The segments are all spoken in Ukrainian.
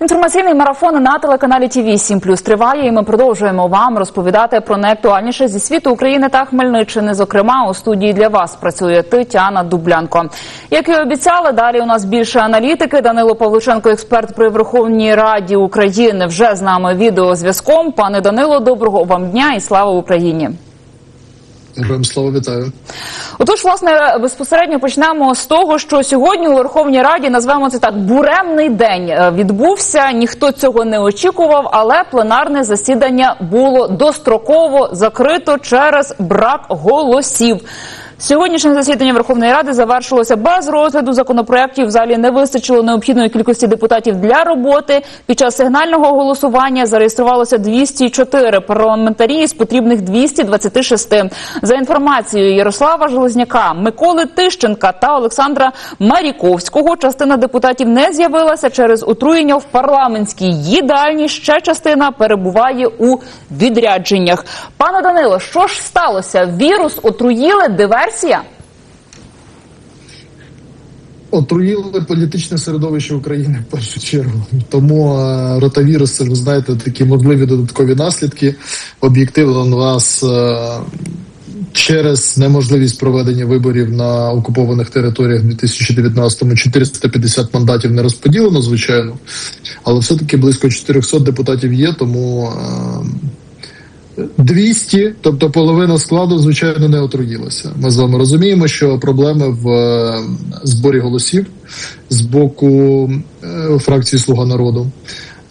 Інформаційний марафон на телеканалі ТВ 7 Плюс триває, і ми продовжуємо вам розповідати про найактуальніше зі світу України та Хмельниччини. Зокрема, у студії для вас працює Тетяна Дублянко. Як і обіцяли, далі у нас більше аналітики. Данило Павлученко, експерт при Верховній Раді України, вже з нами відеозв'язком. Пане Данило, доброго вам дня і слава Україні. Героям слава вітаю. Отож, власне, безпосередньо почнемо з того, що сьогодні у Верховній Раді назвемо це так буремний день е, відбувся. Ніхто цього не очікував, але пленарне засідання було достроково закрито через брак голосів. Сьогоднішнє засідання Верховної Ради завершилося без розгляду законопроєктів. В залі не вистачило необхідної кількості депутатів для роботи. Під час сигнального голосування зареєструвалося 204 парламентарі з потрібних 226. За інформацією Ярослава Железняка, Миколи Тищенка та Олександра Маріковського, частина депутатів не з'явилася через отруєння в парламентській їдальні. Ще частина перебуває у відрядженнях. Пане Данило, що ж сталося? Вірус отруїли диверсія? Отруїли політичне середовище України в першу чергу. Тому е, ротавірус, це ви знаєте, такі можливі додаткові наслідки. Об'єктивно у нас е, через неможливість проведення виборів на окупованих територіях в 2019-му 450 мандатів не розподілено, звичайно, але все-таки близько 400 депутатів є, тому. е, 200, тобто половина складу, звичайно, не отруїлася. Ми з вами розуміємо, що проблеми в е, зборі голосів з боку е, фракції Слуга народу.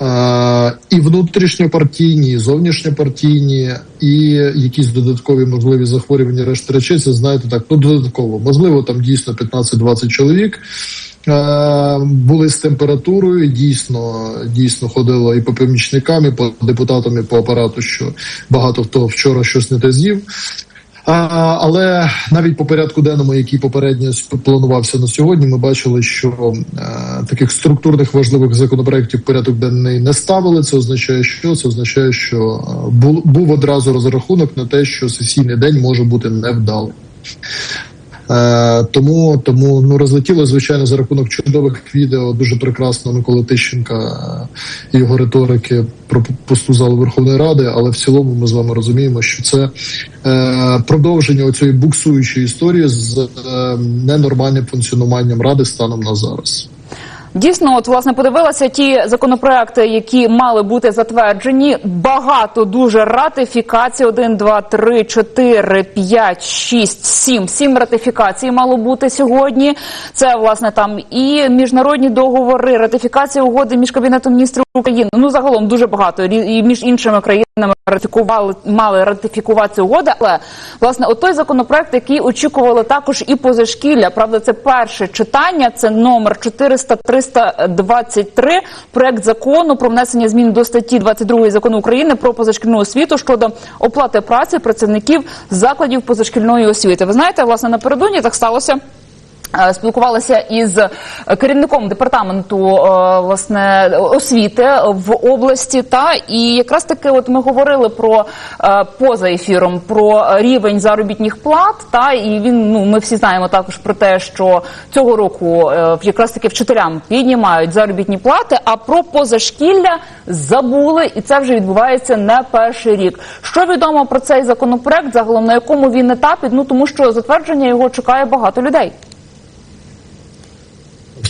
Е, І внутрішньопартійні, і зовнішньопартійні, і якісь додаткові можливі захворювання решти речей, це знаєте так, ну додатково. Можливо, там дійсно 15-20 чоловік. Е, Були з температурою, дійсно дійсно ходило і по помічникам, і по депутатам, і по апарату, що багато хто вчора щось не те з'їв. А, але навіть по порядку денному, який попередньо планувався на сьогодні, ми бачили, що е, таких структурних важливих законопроєктів порядок денний не ставили. Це означає, що це означає, що е, був, був одразу розрахунок на те, що сесійний день може бути невдалий. Е, тому тому ну розлетіло звичайно за рахунок чудових відео дуже прекрасно Миколи Тищенка е, і його риторики про пусту залу Верховної Ради. Але в цілому ми з вами розуміємо, що це е, продовження цієї буксуючої історії з е, ненормальним функціонуванням ради станом на зараз. Дійсно, от власне подивилася ті законопроекти, які мали бути затверджені. Багато дуже ратифікацій. 1, 2, 3, 4, 5, 6, 7. Сім ратифікацій мало бути сьогодні. Це власне там і міжнародні договори, ратифікація угоди між кабінетом міністрів України. Ну загалом дуже багато і між іншими країнами ратифікували мали ратифікувати угоди. Але власне, от той законопроект, який очікували також і позашкілля. Правда, це перше читання. Це номер 400 323 проект закону про внесення змін до статті 22 закону України про позашкільну освіту щодо оплати праці працівників закладів позашкільної освіти. Ви знаєте, власне напередодні так сталося. Спілкувалася із керівником департаменту власне освіти в області, та і якраз таки, от ми говорили про поза ефіром про рівень заробітних плат. Та і він ну ми всі знаємо також про те, що цього року якраз таки вчителям піднімають заробітні плати. А про позашкілля забули, і це вже відбувається не перший рік. Що відомо про цей законопроект? Загалом на якому він етапі? Ну тому що затвердження його чекає багато людей.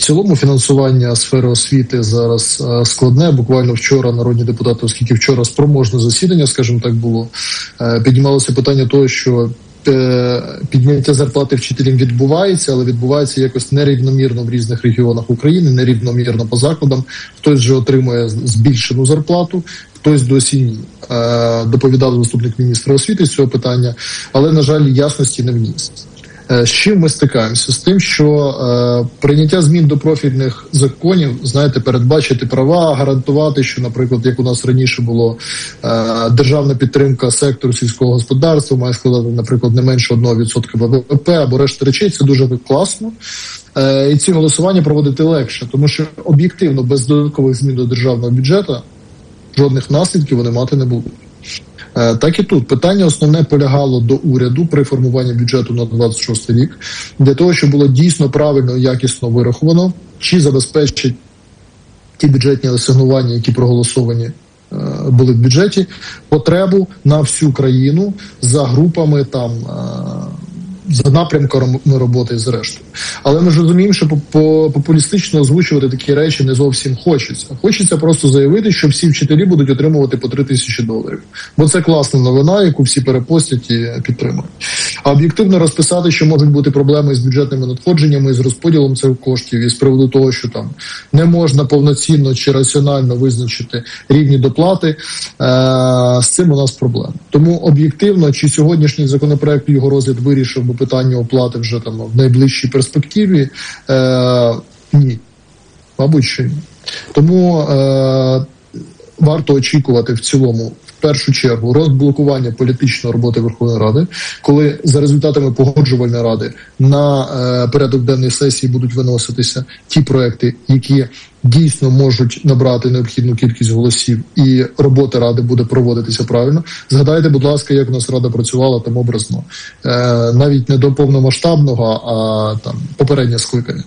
Цілому фінансування сфери освіти зараз е, складне. Буквально вчора народні депутати, оскільки вчора спроможне засідання, скажімо так, було е, піднімалося питання того, що е, підняття зарплати вчителям відбувається, але відбувається якось нерівномірно в різних регіонах України, нерівномірно по закладам. Хтось вже отримує збільшену зарплату, хтось досі ні. Доповідав заступник міністра освіти з цього питання, але на жаль, ясності не вніс. З чим ми стикаємося? З тим, що е, прийняття змін до профільних законів, знаєте, передбачити права, гарантувати, що, наприклад, як у нас раніше було е, державна підтримка сектору сільського господарства, має складати, наприклад, не менше 1% ВВП або решта речей, це дуже класно. Е, і ці голосування проводити легше, тому що об'єктивно без додаткових змін до державного бюджету жодних наслідків вони мати не будуть. Так і тут питання основне полягало до уряду при формуванні бюджету на 26 рік для того, щоб було дійсно правильно і якісно вираховано, чи забезпечить ті бюджетні асигнування, які проголосовані е, були в бюджеті, потребу на всю країну за групами там. За напрямками роботи зрештою, але ми ж розуміємо, що по- по- популістично озвучувати такі речі не зовсім хочеться. Хочеться просто заявити, що всі вчителі будуть отримувати по 3 тисячі доларів, бо це класна новина, яку всі перепостять і підтримують. А об'єктивно розписати, що можуть бути проблеми з бюджетними надходженнями, з розподілом цих коштів, і з приводу того, що там не можна повноцінно чи раціонально визначити рівні доплати. Е- з цим у нас проблема. Тому об'єктивно, чи сьогоднішній законопроект його розгляд вирішив би питання оплати вже там в найближчій перспективі? Е- ні, мабуть, що ні. Тому е- варто очікувати в цілому. Першу чергу розблокування політичної роботи Верховної Ради, коли за результатами погоджувальної ради на е, порядок денної сесії будуть виноситися ті проекти, які дійсно можуть набрати необхідну кількість голосів, і робота ради буде проводитися правильно. Згадайте, будь ласка, як у нас рада працювала там образно, е, навіть не до повномасштабного, а там попереднє скликання.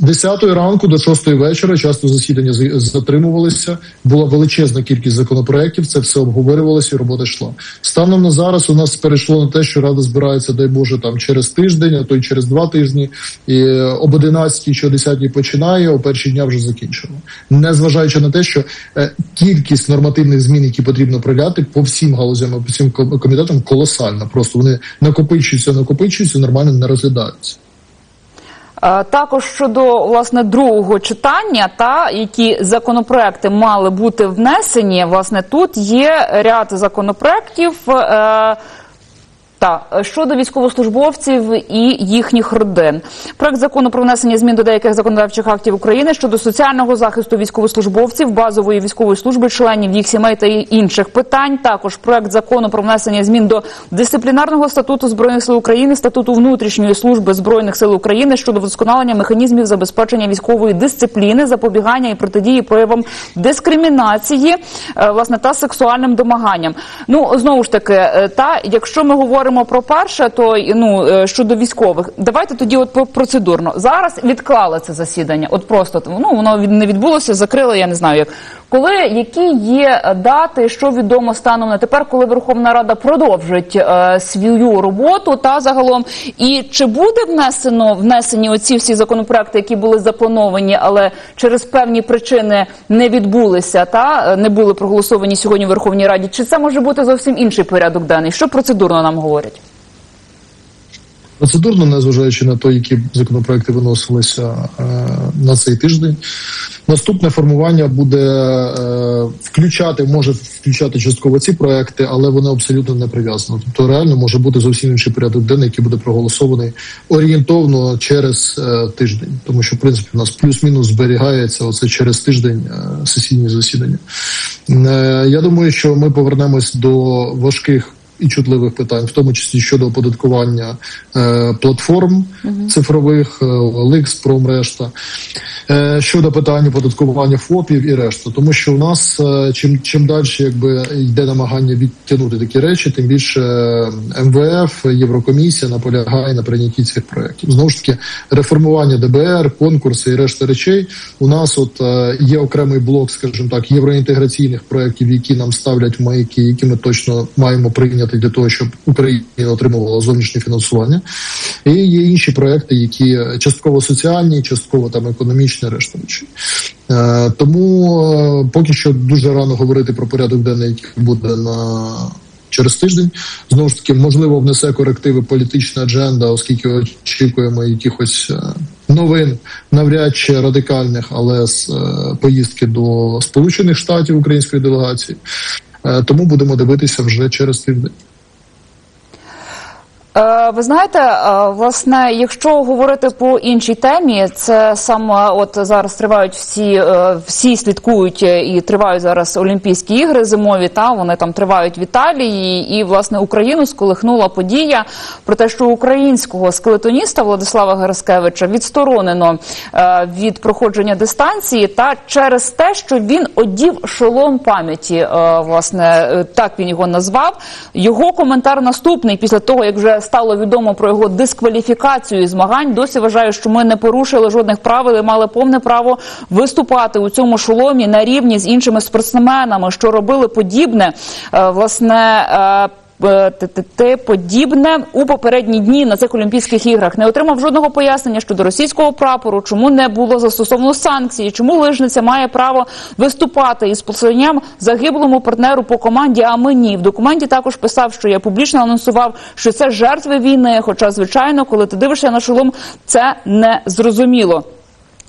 З 10 ранку до 6 вечора часто засідання затримувалися. Була величезна кількість законопроєктів, це все обговорювалося і робота йшла. Станом на зараз у нас перейшло на те, що рада збирається, дай Боже, там через тиждень, а то й через два тижні. І е, об 11 чи о 10 починає, о перші дня вже закінчено. Незважаючи на те, що е, кількість нормативних змін, які потрібно прийняти по всім галузям, по всім ком- комітетам, колосальна. Просто вони накопичуються, накопичуються, нормально не розглядаються. Е, Також щодо власне другого читання, та які законопроекти мали бути внесені, власне, тут є ряд законопроектів. Е, та щодо військовослужбовців і їхніх родин, проект закону про внесення змін до деяких законодавчих актів України щодо соціального захисту військовослужбовців, базової військової служби, членів їх сімей та інших питань. Також проект закону про внесення змін до дисциплінарного статуту збройних сил України, статуту внутрішньої служби збройних сил України щодо вдосконалення механізмів забезпечення військової дисципліни, запобігання і протидії проявам дискримінації, е, власне та сексуальним домаганням. Ну знову ж таки, е, та якщо ми говоримо про перше, то ну е, щодо військових, давайте тоді, от процедурно зараз відклали це засідання. От просто ну воно не відбулося, закрили. Я не знаю як. Коли які є е, дати, що відомо станом на тепер, коли Верховна Рада продовжить е, свою роботу та загалом, і чи буде внесено внесені оці всі законопроекти, які були заплановані, але через певні причини не відбулися, та е, не були проголосовані сьогодні в Верховній Раді? Чи це може бути зовсім інший порядок денний? Що процедурно нам говорять? Процедурно, незважаючи на те, які законопроекти виносилися е, на цей тиждень, наступне формування буде е, включати, може включати частково ці проекти, але вони абсолютно не прив'язані. Тобто реально може бути зовсім інший порядок денний, який буде проголосований орієнтовно через е, тиждень, тому що в принципі у нас плюс-мінус зберігається оце через тиждень сесійні засідання. Я думаю, що ми повернемось до важких і чутливих питань, в тому числі щодо оподаткування е, платформ цифрових, е, OLX, Промрешта, е, щодо питань оподаткування ФОПів і решта. Тому що у нас е, чим чим далі якби йде намагання відтягнути такі речі, тим більше е, МВФ, Єврокомісія наполягає на прийнятті цих проєктів. Знову ж таки, реформування ДБР, конкурси і решта речей. У нас от е, є окремий блок, скажімо так, євроінтеграційних проєктів, які нам ставлять маяки, які ми точно маємо прийняти для того, щоб Україна отримувала зовнішнє фінансування. І є інші проекти, які частково соціальні, частково там економічні, решта речей. Е, тому е, поки що дуже рано говорити про порядок денний, який буде на. Через тиждень знову ж таки можливо внесе корективи політична адженда, оскільки очікуємо якихось е, новин, навряд чи радикальних, але з поїздки до Сполучених Штатів української делегації. Е, тому будемо дивитися вже через тиждень. Е, Ви знаєте, е, власне, якщо говорити по іншій темі, це саме от зараз тривають всі, е, всі слідкують е, і тривають зараз Олімпійські ігри зимові. Та вони там тривають в Італії, і власне Україну сколихнула подія про те, що українського скелетоніста Владислава Гераскевича відсторонено е, від проходження дистанції, та через те, що він одів шолом пам'яті. Е, Власне, е, так він його назвав. Його коментар наступний після того, як вже стало відомо про його дискваліфікацію змагань, досі вважаю, що ми не порушили жодних правил і мали повне право виступати у цьому шоломі на рівні з іншими спортсменами, що робили подібне, е, власне. Е, т-т-т подібне у попередні дні на цих Олімпійських іграх не отримав жодного пояснення щодо російського прапору, чому не було застосовано санкції, чому лижниця має право виступати із посланням загиблому партнеру по команді. А мені в документі також писав, що я публічно анонсував, що це жертви війни. Хоча, звичайно, коли ти дивишся на шолом, це не зрозуміло.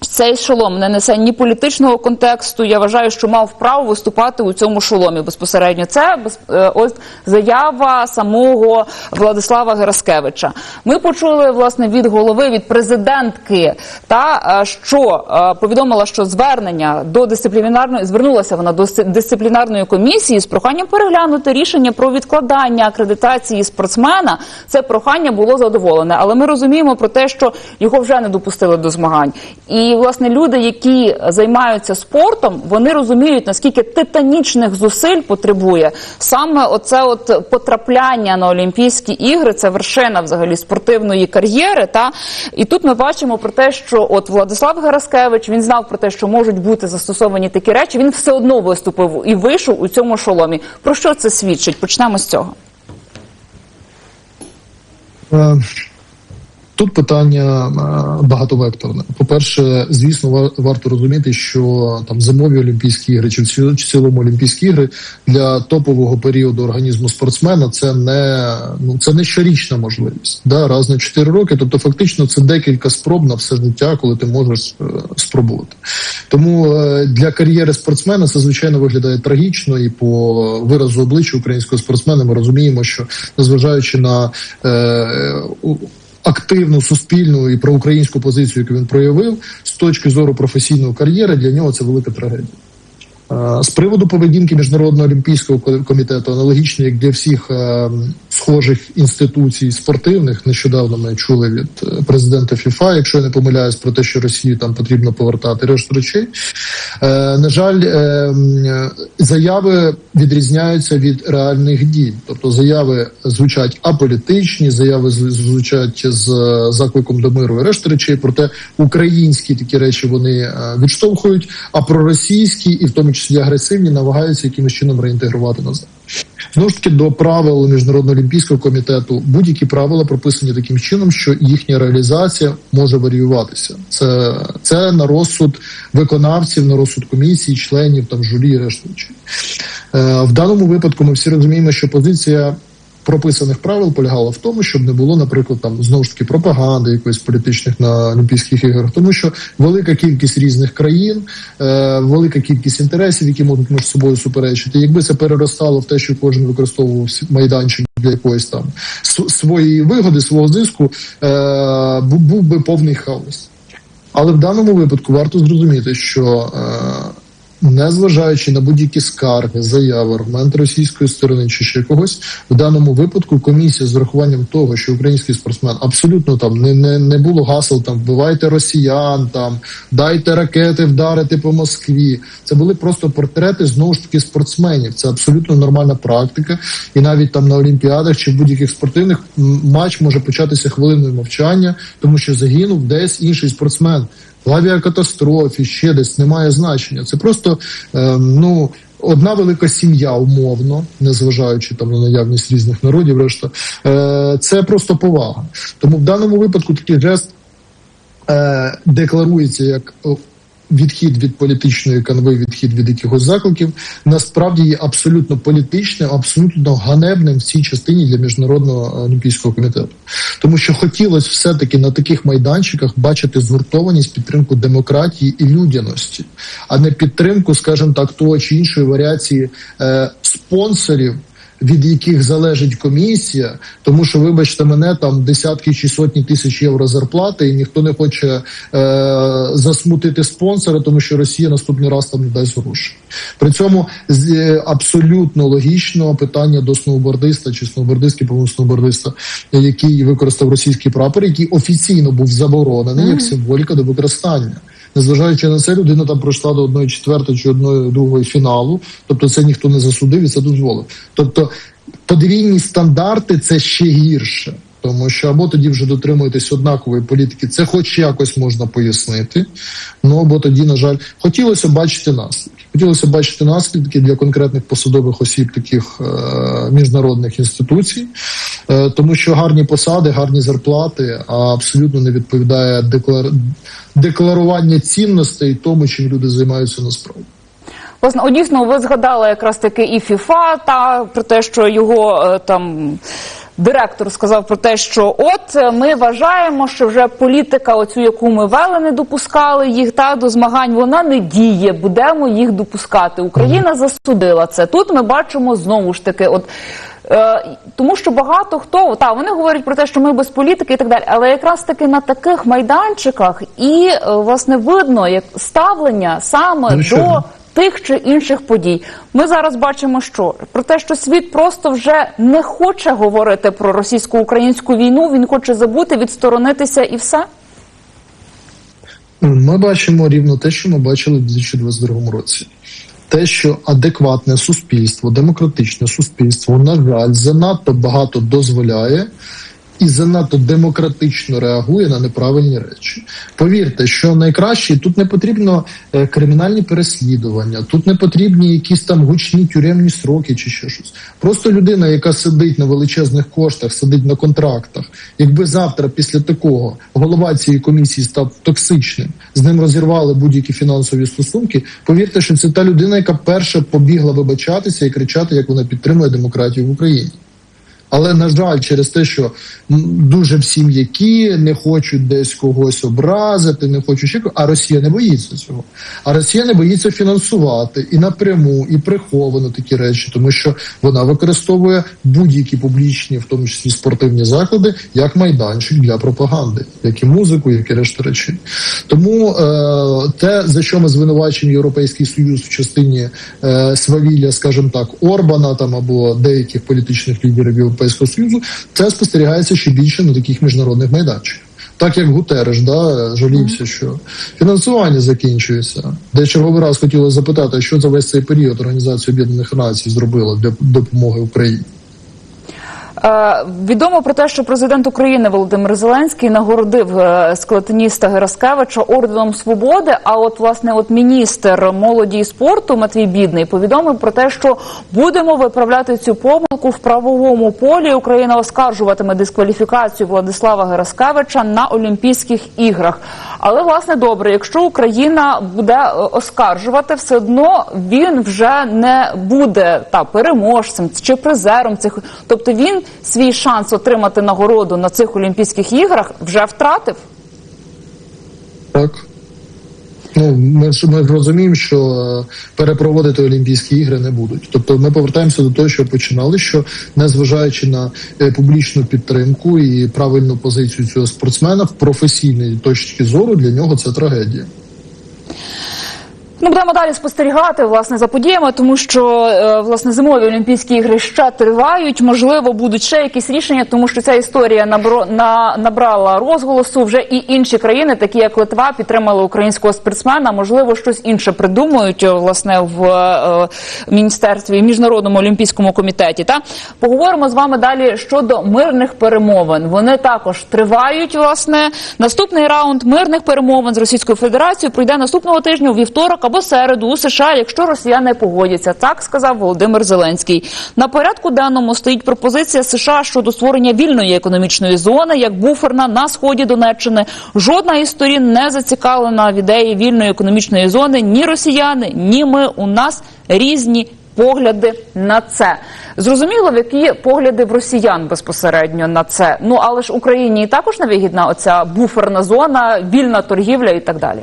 Цей шолом не несе ні політичного контексту. Я вважаю, що мав право виступати у цьому шоломі безпосередньо. Це е, ось заява самого Владислава Гераскевича. Ми почули власне від голови від президентки, та е, що е, повідомила, що звернення до дисциплінарної звернулася вона до дисциплінарної комісії з проханням переглянути рішення про відкладання акредитації спортсмена. Це прохання було задоволене, але ми розуміємо про те, що його вже не допустили до змагань. І власне люди, які займаються спортом, вони розуміють наскільки титанічних зусиль потребує саме оце от потрапляння на Олімпійські ігри. Це вершина взагалі спортивної кар'єри. Та і тут ми бачимо про те, що от Владислав Гераскевич він знав про те, що можуть бути застосовані такі речі. Він все одно виступив і вийшов у цьому шоломі. Про що це свідчить? Почнемо з цього. Е, Тут питання багатовекторне. По-перше, звісно, ва- варто розуміти, що там зимові Олімпійські ігри чи в цілому Олімпійські ігри для топового періоду організму спортсмена це не ну це не щорічна можливість. Да, раз на 4 роки. Тобто, фактично, це декілька спроб на все життя, коли ти можеш е, спробувати. Тому е, для кар'єри спортсмена це звичайно виглядає трагічно, і по виразу обличчя українського спортсмена ми розуміємо, що незважаючи на е, активну суспільну і проукраїнську позицію, яку він проявив, з точки зору професійної кар'єри, для нього це велика трагедія. Е, З приводу поведінки міжнародного олімпійського ко- комітету, аналогічно як для всіх е, схожих інституцій спортивних, нещодавно ми чули від е, президента ФІФА, якщо я не помиляюсь, про те, що Росію там потрібно повертати решту речей. Е, на жаль, е, заяви відрізняються від реальних дій. Тобто заяви звучать аполітичні, заяви звучать з е, закликом до миру і решта речей. Проте українські такі речі вони е, відштовхують, а проросійські і в тому числі агресивні намагаються якимось чином реінтегрувати назад. Знову ж таки до правил міжнародного олімпійського комітету будь-які правила прописані таким чином, що їхня реалізація може варіюватися. Це, це на розсуд виконавців, на розсуд комісії, членів там журі речей. Е, в даному випадку ми всі розуміємо, що позиція прописаних правил полягала в тому, щоб не було, наприклад, там знову ж таки пропаганди якоїсь політичних на Олімпійських іграх, тому що велика кількість різних країн, е, велика кількість інтересів, які можуть між собою суперечити. Якби це переростало в те, що кожен використовував майданчик для якоїсь там своєї вигоди, свого зиску, е, був би повний хаос. Але в даному випадку варто зрозуміти, що е, незважаючи на будь-які скарги, заяви, аргументи російської сторони чи ще когось, в даному випадку комісія з урахуванням того, що український спортсмен абсолютно там не, не, не було гасел там вбивайте росіян, там дайте ракети вдарити по Москві. Це були просто портрети знову ж таки спортсменів. Це абсолютно нормальна практика, і навіть там на олімпіадах чи в будь-яких спортивних матч може початися хвилиною мовчання, тому що загинув десь інший спортсмен в авіакатастрофі, ще десь немає значення. Це просто е, ну. Одна велика сім'я, умовно, незважаючи там на наявність різних народів, решта е, це просто повага. Тому в даному випадку такий жест е, декларується як відхід від політичної канви, відхід від якихось закликів, насправді є абсолютно політичним, абсолютно ганебним в цій частині для міжнародного олімпійського комітету, тому що хотілося все-таки на таких майданчиках бачити згуртованість, підтримку демократії і людяності, а не підтримку, скажімо так, того чи іншої варіації е, спонсорів від яких залежить комісія, тому що, вибачте, мене там десятки чи сотні тисяч євро зарплати, і ніхто не хоче е, засмутити спонсора, тому що Росія наступний раз там не дасть гроші. При цьому е, абсолютно логічно питання до сноубордиста чи сноубордистки, по сноубордиста, який використав російський прапор, який офіційно був заборонений як символіка до використання. Незважаючи на це, людина там пройшла до одної четвертої чи одної другої фіналу. Тобто це ніхто не засудив і це дозволив. Тобто подвійні стандарти це ще гірше. Тому що або тоді вже дотримуєтесь однакової політики, це хоч якось можна пояснити. Ну або тоді, на жаль, хотілося бачити наслідки. Хотілося бачити наслідки для конкретних посадових осіб таких е, міжнародних інституцій, е, тому що гарні посади, гарні зарплати, абсолютно не відповідає деклар... декларування цінностей тому, чим люди займаються насправді. Власне, дійсно, ви згадали якраз таки і ФІФА та про те, що його е, там. Директор сказав про те, що от е, ми вважаємо, що вже політика, оцю яку ми вели, не допускали їх та до змагань, вона не діє. Будемо їх допускати. Україна засудила це. Тут ми бачимо знову ж таки, от е, тому що багато хто та вони говорять про те, що ми без політики і так далі. Але якраз таки на таких майданчиках і е, власне видно як ставлення саме Звичайно. до тих чи інших подій. Ми зараз бачимо, що про те, що світ просто вже не хоче говорити про російсько-українську війну, він хоче забути, відсторонитися і все. Ми бачимо рівно те, що ми бачили в 2022 році. Те, що адекватне суспільство, демократичне суспільство, на жаль, занадто багато дозволяє і занадто демократично реагує на неправильні речі. Повірте, що найкраще тут не потрібно е, кримінальні переслідування, тут не потрібні якісь там гучні тюремні сроки чи ще щось. Просто людина, яка сидить на величезних коштах, сидить на контрактах. Якби завтра, після такого, голова цієї комісії став токсичним, з ним розірвали будь-які фінансові стосунки. Повірте, що це та людина, яка перша побігла вибачатися і кричати, як вона підтримує демократію в Україні. Але на жаль, через те, що дуже всі м'які не хочуть десь когось образити, не хочуть ще а Росія не боїться цього. А Росія не боїться фінансувати і напряму, і приховано такі речі, тому що вона використовує будь-які публічні, в тому числі спортивні заклади, як майданчик для пропаганди, як і музику, як і решта речей. Тому е, те, за що ми звинувачуємо Європейський Союз в частині е, свавілля, скажімо так, Орбана там або деяких політичних лідерів Європейського Союзу, це спостерігається ще більше на таких міжнародних майданчиках. Так як Гутереш да, жалівся, що фінансування закінчується. Де черговий раз хотіли запитати, що за весь цей період Організація Об'єднаних Націй зробила для допомоги Україні. Е, відомо про те, що президент України Володимир Зеленський нагородив е, склетиніста Гераскевича орденом свободи. А от власне, от міністр молоді і спорту Матвій Бідний повідомив про те, що будемо виправляти цю помилку в правовому полі. Україна оскаржуватиме дискваліфікацію Владислава Гераскевича на Олімпійських іграх. Але власне добре, якщо Україна буде е, оскаржувати, все одно він вже не буде та переможцем чи призером цих, тобто він свій шанс отримати нагороду на цих Олімпійських іграх вже втратив. Так. Ну, ми ми розуміємо, що е, перепроводити Олімпійські ігри не будуть. Тобто ми повертаємося до того, що починали, що незважаючи на е, публічну підтримку і правильну позицію цього спортсмена в професійній точці зору, для нього це трагедія. Ну, будемо далі спостерігати власне за подіями, тому що е, власне зимові Олімпійські ігри ще тривають. Можливо, будуть ще якісь рішення, тому що ця історія набро на набрала розголосу. Вже і інші країни, такі як Литва, підтримали українського спортсмена. Можливо, щось інше придумають е, власне в е, міністерстві міжнародному олімпійському комітеті. Та поговоримо з вами далі щодо мирних перемовин. Вони також тривають. Власне, наступний раунд мирних перемовин з Російською Федерацією пройде наступного тижня у вівторок або середу у США, якщо росіяни погодяться. Так сказав Володимир Зеленський. На порядку денному стоїть пропозиція США щодо створення вільної економічної зони, як буферна на сході Донеччини. Жодна із сторін не зацікавлена в ідеї вільної економічної зони. Ні росіяни, ні ми. У нас різні. Погляди на це зрозуміло, в які погляди в росіян безпосередньо на це. Ну але ж Україні також невигідна оця буферна зона, вільна торгівля і так далі.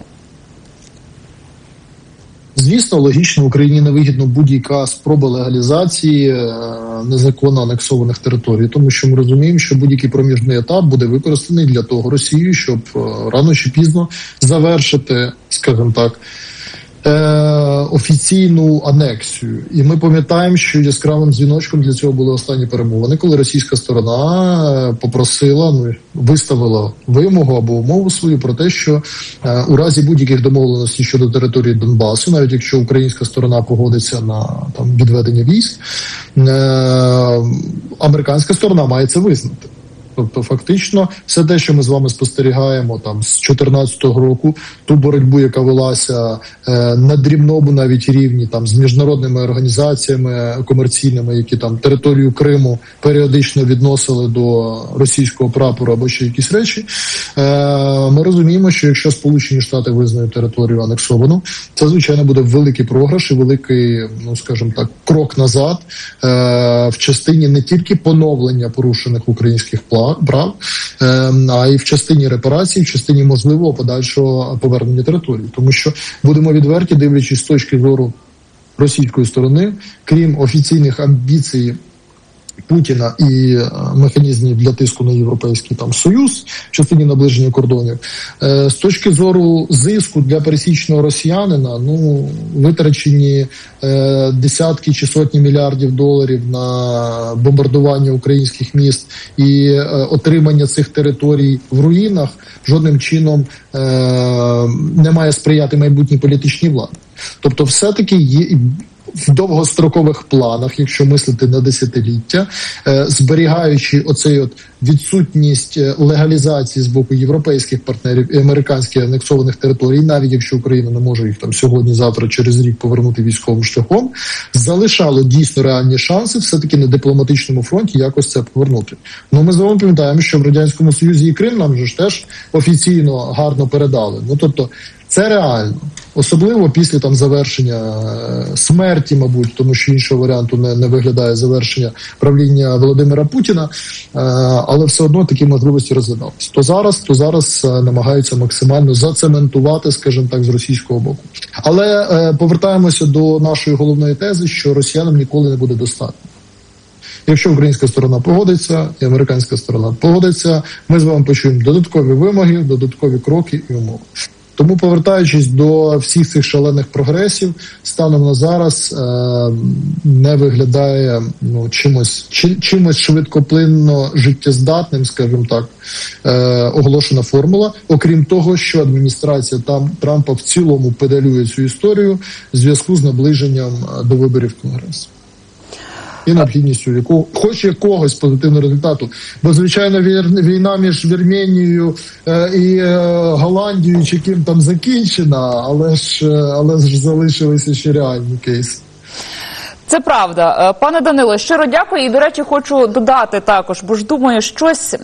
Звісно, логічно Україні невигідно будь-яка спроба легалізації е, незаконно анексованих територій, тому що ми розуміємо, що будь-який проміжний етап буде використаний для того Росією, щоб е, рано чи пізно завершити, скажімо так. Е, Офіційну анексію, і ми пам'ятаємо, що яскравим дзвіночком для цього були останні перемовини, коли російська сторона е, попросила, ну виставила вимогу або умову свою про те, що е, у разі будь-яких домовленостей щодо території Донбасу, навіть якщо українська сторона погодиться на там відведення військ, е, американська сторона має це визнати. Тобто, фактично, все те, що ми з вами спостерігаємо там з 2014 року, ту боротьбу, яка велася е, на дрібному навіть рівні, там з міжнародними організаціями комерційними, які там територію Криму періодично відносили до російського прапору або ще якісь речі. Е, ми розуміємо, що якщо Сполучені Штати визнають територію анексовану, це звичайно буде великий програш і великий, ну скажімо так, крок назад е, в частині не тільки поновлення порушених українських пла- прав, е, а й в частині репарацій, в частині можливого подальшого повернення території, тому що будемо відверті, дивлячись з точки зору російської сторони, крім офіційних амбіцій Путіна і е, механізмів для тиску на європейський там союз в частині наближення кордонів. Е, з точки зору зиску для пересічного росіянина, ну витрачені е, десятки чи сотні мільярдів доларів на бомбардування українських міст і отримання цих територій в руїнах жодним чином не має сприяти майбутній політичній владі. Тобто, все таки є в довгострокових планах, якщо мислити на десятиліття, е, зберігаючи оцей от відсутність е, легалізації з боку європейських партнерів і американських анексованих територій, навіть якщо Україна не може їх там сьогодні, завтра, через рік повернути військовим шляхом, залишало дійсно реальні шанси, все таки на дипломатичному фронті якось це повернути. Ну ми з вами пам'ятаємо, що в радянському союзі і Крим нам же ж теж офіційно гарно передали. Ну тобто. Це реально, особливо після там завершення е, смерті, мабуть, тому що іншого варіанту не, не виглядає завершення правління Володимира Путіна, е, але все одно такі можливості розглядались. То зараз, то зараз е, намагаються максимально зацементувати, скажімо так, з російського боку. Але повертаємося до нашої головної тези, що росіянам ніколи не буде достатньо. Якщо українська сторона погодиться, і американська сторона погодиться, ми з вами почуємо додаткові вимоги, додаткові кроки і умови. Тому, повертаючись до всіх цих шалених прогресів, станом на зараз е, не виглядає ну чимось чи, чимось швидкоплинно життєздатним, скажімо так, е, оголошена формула. Окрім того, що адміністрація там Трампа в цілому педалює цю історію в зв'язку з наближенням е, до виборів Конгресу і необхідністю якого хоч якогось позитивного результату. Бо звичайно, війна між Вірменією е, і е, Голландією чи ким там закінчена, але ж е, але ж залишилися ще реальні кейси. Це правда, Е, пане Данило. Щиро дякую. І до речі, хочу додати також, бо ж думаю, щось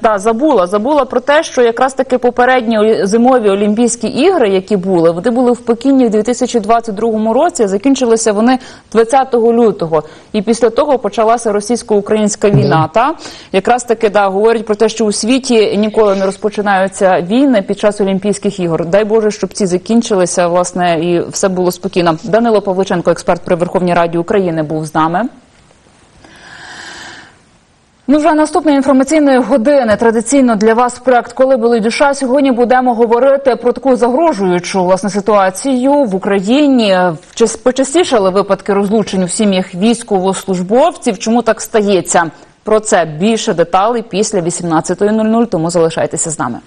та забула. Забула про те, що якраз таки попередні зимові Олімпійські ігри, які були, вони були в Пекіні в 2022 році. Закінчилися вони 20 лютого. І після того почалася російсько-українська війна. Та якраз таки да говорять про те, що у світі ніколи не розпочинаються війни під час Олімпійських ігор. Дай Боже, щоб ці закінчилися, власне, і все було спокійно. Данило Павличенко, експерт при Верховній Раді України, був з нами. Ну, вже наступної інформаційної години традиційно для вас проект Коли були душа. Сьогодні будемо говорити про таку загрожуючу власне ситуацію в Україні. Почастішали випадки розлучень у сім'ях військовослужбовців. Чому так стається? Про це більше деталей після 18.00, Тому залишайтеся з нами.